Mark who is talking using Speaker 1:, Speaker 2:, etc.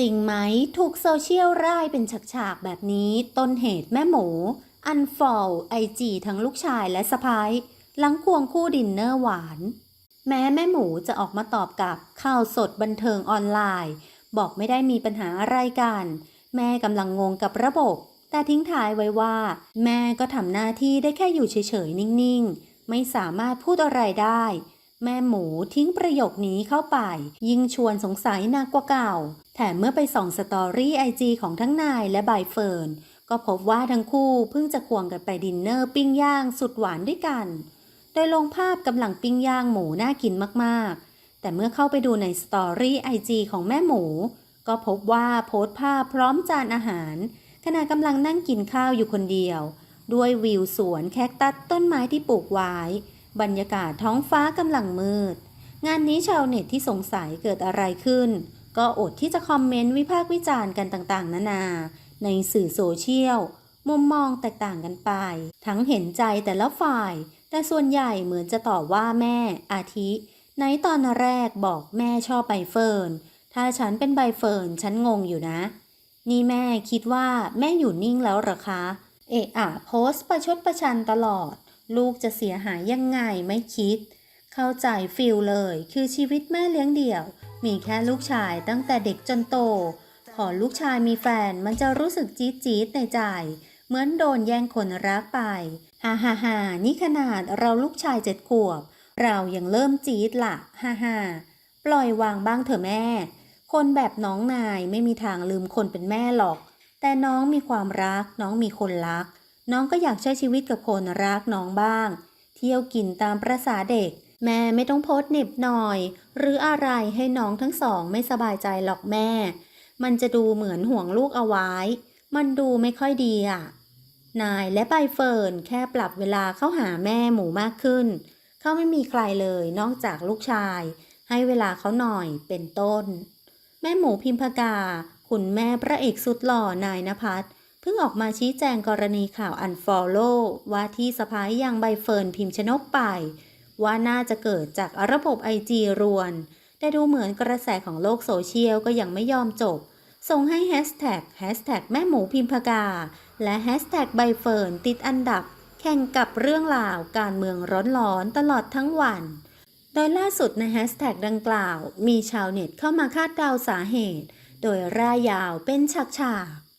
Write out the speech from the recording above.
Speaker 1: จริงไหมถูกโซเชียลร่ายเป็นฉากๆ แบบนี้ ต้นเหตุแม่หมู อันฟอลไอจีทั้งลูกชายและสะพ้ายหลังควงคู่ดินเนอร์หวาน แม้แม่หมูจะออกมาตอบกับข่าวสดบันเทิงออนไลน์ บอกไม่ได้มีปัญหาอะไรกัน แม่กำลังงงกับระบบ แต่ทิ้งท้ายไว้ว่า แม่ก็ทำหน้าที่ได้แค่อยู่เฉยๆ นิ่งๆ ไม่สามารถพูดอะไรได้แม่หมูทิ้งประโยคนี้เข้าไป ยิ่งชวนสงสัยหนักกว่าเก่า มเมื่อไปส่องสตอรี่ไอจีของทั้งนายและใบเฟิร์นก็พบว่าทั้งคู่เพิ่งจะควงกันไปดินเนอร์ปิ้งย่างสุดหวานด้วยกัน โดยลงภาพกำลังปิ้งย่างหมูน่ากินมากๆ แต่เมื่อเข้าไปดูในสตอรี่ไอจีของแม่หมู ก็พบว่าโพสต์ภาพพร้อมจานอาหาร ขณะกำลังนั่งกินข้าวอยู่คนเดียว ด้วยวิวสวนแคคตัสต้นไม้ที่ปลูกไว้ บรรยากาศท้องฟ้ากำลังมืด งานนี้ชาวเน็ตที่สงสัยเกิดอะไรขึ้น ก็อดที่จะคอมเมนต์วิพากษ์วิจารณ์กันต่างๆ นานา ในสื่อโซเชียล มุมมองแตกต่างกันไป ทั้งเห็นใจแต่ละฝ่าย แต่ส่วนใหญ่เหมือนจะตอบว่าแม่อาทิ ในตอนแรกบอกแม่ชอบใบเฟิร์น ถ้าฉันเป็นใบเฟิร์นฉันงงอยู่นะ นี่แม่คิดว่าแม่อยู่นิ่งแล้วหรอคะ เอะอะโพสต์ประชดประชันตลอด ลูกจะเสียหายยังไงไม่คิด เข้าใจฟิลเลยคือชีวิตแม่เลี้ยงเดี่ยว มีแค่ลูกชายตั้งแต่เด็กจนโต พอลูกชายมีแฟนมันจะรู้สึกจี๊ดจี๊ดในใจ เหมือนโดนแย่งคนรักไปฮ่าฮ่าฮ่านี่ขนาดเราลูกชายเจ็ดขวบ เรายังเริ่มจี๊ดละฮ่าฮ่าปล่อยวางบ้างเถอะแม่ คนแบบน้องนายไม่มีทางลืมคนเป็นแม่หรอก แต่น้องมีความรัก น้องมีคนรัก น้องก็อยากใช้ชีวิตกับคนรักน้องบ้าง เที่ยวกินตามประษาเด็ก แม่ไม่ต้องโพสเหน็บหน่อย หรืออะไรให้น้องทั้งสองไม่สบายใจหรอกแม่ มันจะดูเหมือนห่วงลูกเอาไว้ มันดูไม่ค่อยดีอะ นายและใบเฟิร์นแค่ปรับเวลาเข้าหาแม่หมูมากขึ้น เขาไม่มีใครเลยนอกจากลูกชาย ให้เวลาเขาหน่อยเป็นต้น แม่หมูพิมพกา คุณแม่พระเอกสุดหล่อนายนภัสเพิ่งออกมาชี้แจงกรณีข่าวอันฟอลโล่ว่าที่สะพ้ายยังใบเฟิร์นพิมพ์ชนกไป ว่าน่าจะเกิดจากระบบไอจีรวน แต่ดูเหมือนกระแสของโลกโซเชียลก็ยังไม่ยอมจบ ส่งให้แฮชแท็กแฮชแท็กแม่หมูพิมพกา และแฮชแท็กใบเฟิร์นติดอันดับ แข่งกับเรื่องราวการเมืองร้อนๆตลอดทั้งวัน โดยล่าสุดในแฮชแท็กดังกล่าว มีชาวเน็ตเข้ามาคาดเดาสาเหตุ โดยร่ายยาวเป็นฉากๆ